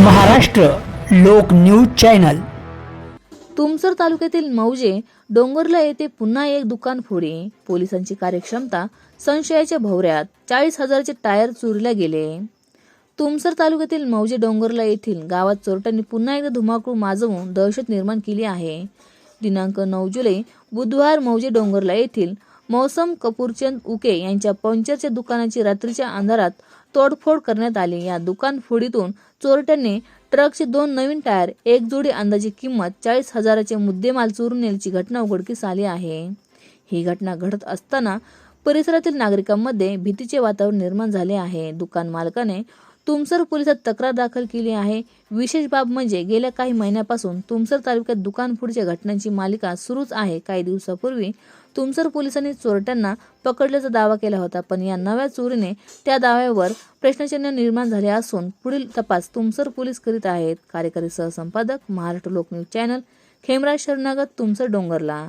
महाराष्ट्र लोक news channel. Tumsar तालुक्यातील मौजे डोंगरला येथे पुन्हा एक दुकान फोडी. पोलिसांची कार्यक्षमता संशयाच्या भोवऱ्यात चाळीस हजाराचे टायर चोरीला गेले. तुमसर तालुक्यातील मौजे डोंगरला येथील गावात चोरट्यांनी पुन्हा एकदा धुमाकूळ माजवून दहशत निर्माण केली आहे. दिनांक नऊ जुलै बुधवार मौजे डोंगरला येथील मौसम कपूरचंद उके यांच्या पंक्चरच्या दुकानाची रात्रीच्या अंधारात तोडफोड करण्यात आली. या दुकान फोडीतून चोरट्यांनी ट्रकचे दोन नवीन टायर एक जोडी अंदाजे किंमत चाळीस हजाराचे मुद्देमाल चोरून नेल्याची घटना उघडकीस आली आहे. ही घटना घडत असताना परिसरातील नागरिकांमध्ये भीतीचे वातावरण निर्माण झाले आहे. दुकान मालकाने तुमसर पोलिसात तक्रार दाखल केली आहे. विशेष बाब म्हणजे गेल्या काही महिन्यापासून तुमसर तालुक्यात दुकान फोडीच्या घटनांची मालिका सुरूच आहे. काही दिवसापूर्वी तुमसर पोलिसांनी चोरट्यांना पकडल्याचा दावा केला होता पण या नव्या चोरीने त्या दाव्यावर प्रश्नचिन्ह निर्माण झाले असून पुढील तपास तुमसर पोलीस करीत आहेत. कार्यकारी सहसंपादक महाराष्ट्र लोकन्यूज चॅनल खेमराज शरणागत तुमसर डोंगरला.